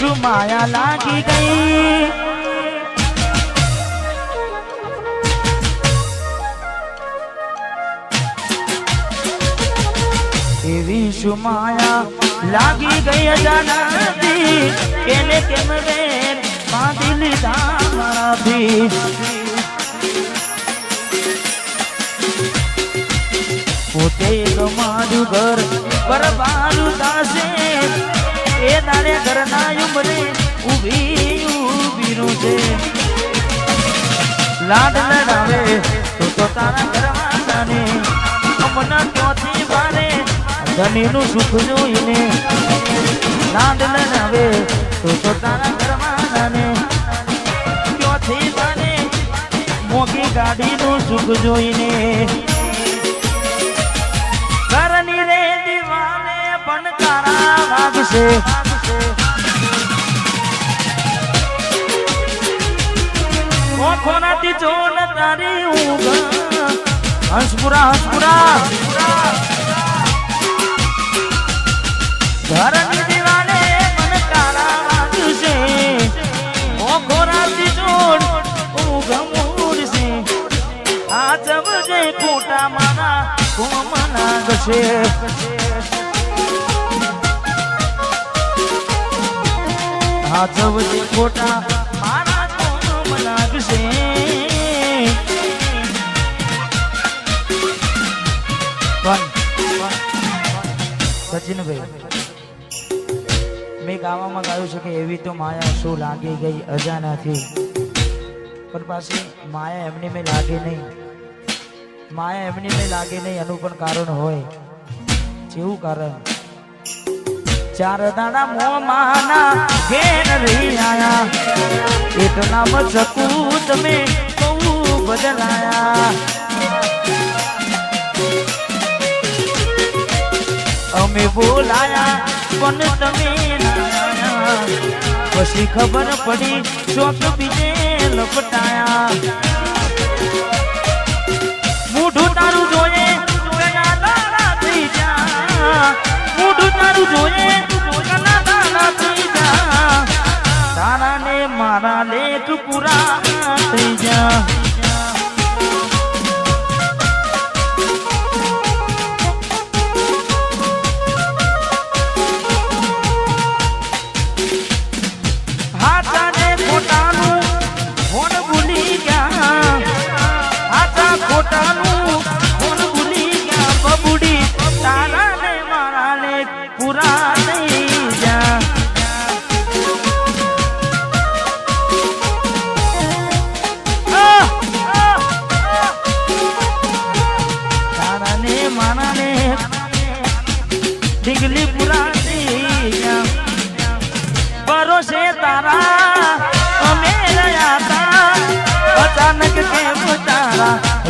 શું માયા લાગી ગઈ એવી શું માયા લાગી ગઈ અજાનાથી કેને કેમ વેર બાંધી લીધા મારાથી પોતે તમારું ઘર બરબારું થાશે તારે ઘરના ઉમરે ઊભી ઊભીનું છે. લાડ લડાવે તો તો તારા ઘરમાં જાને અમના ક્યોથી બારે ધનીનું સુખ જોઈને લાડ લડાવે તો તો તારા ઘરમાં જાને ક્યોથી બારે મોગી ગાડીનું સુખ જોઈને. ઘરની રે દીવાને પણ તારા વાગશે. ઓખોનાથી જોન તારી ઊંઘ હંસપુરા હંસપુરા ઘરની દીવાને પણ તારા વાગશે. ઓખોનાથી જોન ઊંઘ મૂડશે. આ જવજે ખોટા મારા કોમ લાગશે આ જવજે ખોટા મારા ગાવામાં ગાયું છે કે એવી તો માયા શું લાગી ગઈ અજાનાથી. પણ પાછી માયા એમની મેં લાગે નહીં. માયા એમની મેં લાગે નહીં, એનું પણ કારણ હોય. જેવું કારણ. ચાર દાડા મો માના ઘેર રહી આયા. એટલા જકું તમે બહુ બદલાયા. અમે બોલાયા, પણ તમે પછી ખબર પડી, ચોક બીજે લપટાયા.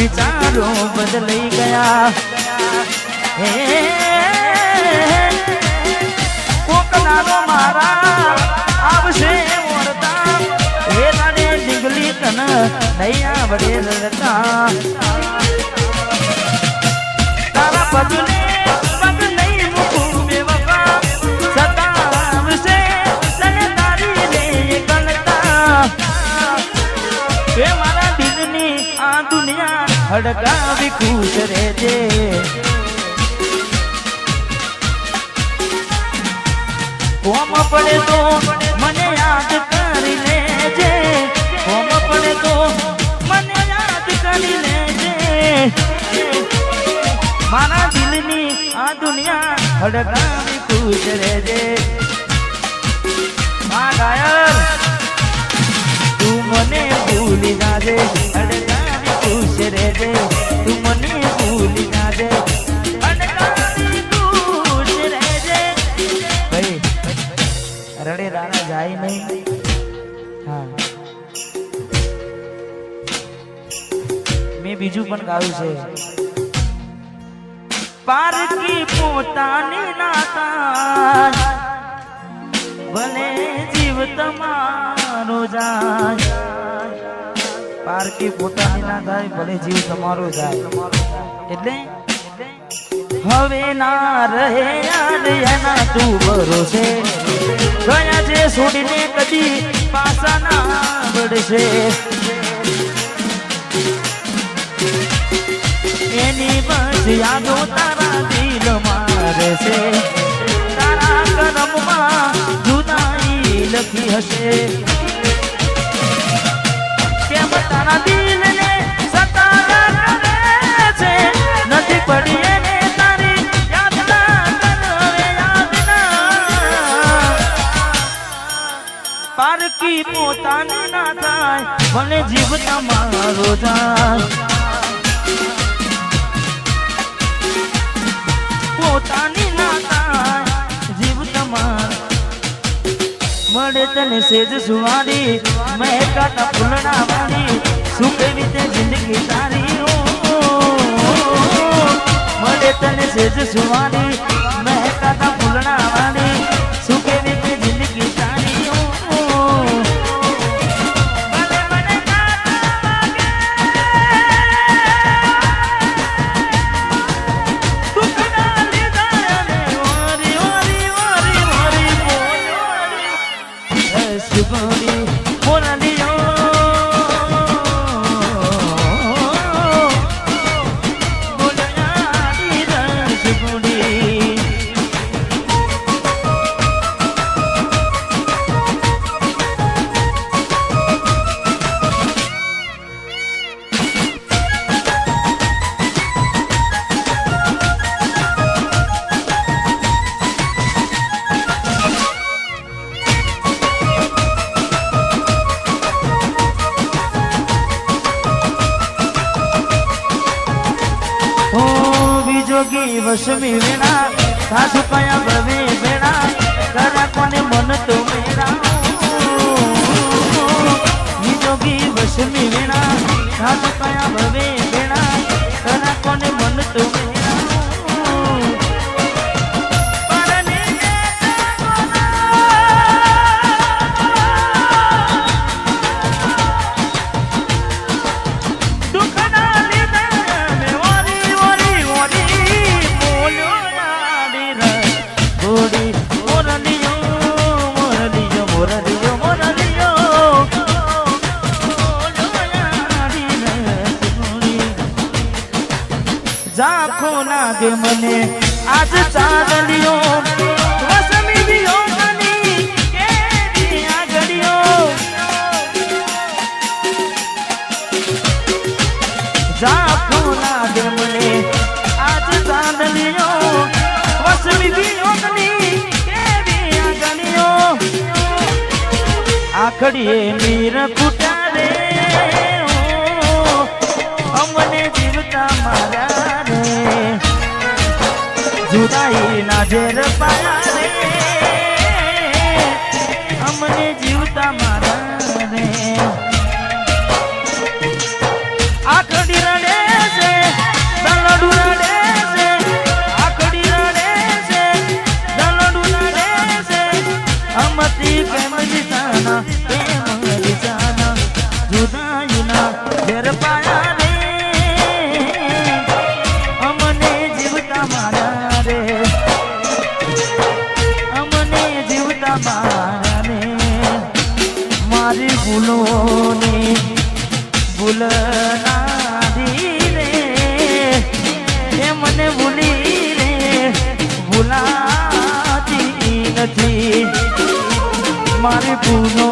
વિચારો બદલાઈ ગયા હે કોક નાનો મારા આવશે વળતા હે રાડે ડીગલી તન નહીં આવડે રડતા હડકાવી ખુશ રહેજે. કોમ પડે તો મને યાદ કરી લેજે. કોમ પડે તો મને યાદ કરી લેજે. મારા દિલની આ દુનિયા હડકાવી ખુશ રહેજે. બીજું પણ ગાયું છે. પારકી પોતાની નાતા ભલે જીવ તમારો જાય. પારકી પોતાની ના થાય, ભલે જીવ તમારો જાય. એટલે હવે ના રહે એના તું ભરોસે. ગયા છે છોડીને કદી પાસા ના વળશે એની બસ યાદો તારા દિલ મારે છે. તારા કરમમાં જુદાઈ લખી હશે. કેમ નથી પડી એને તારી યાદ ના યાદ થાય, ભલે જીવ તમારો જાય પોતાની નાતા જીવ તમાર. મળે તને સેજ સુવારી મેં ફૂલના બીજોગી વસમી વેણા સાસુ કયા ભવે વેણા કરા કોને મન તો મેરા બીજોગી વસમી વેણા સાસુ કયા ભવે વેણા કરા કોને મન તો લાગે મને? આજ ચાંદલિયો વસમી દિયો મની કેરી આગળિયો ઝાંખો લાગે મને? આજ કુટારે અમને જીવતા મારા જુદાઈ ના ઝેર મારી ભૂલ.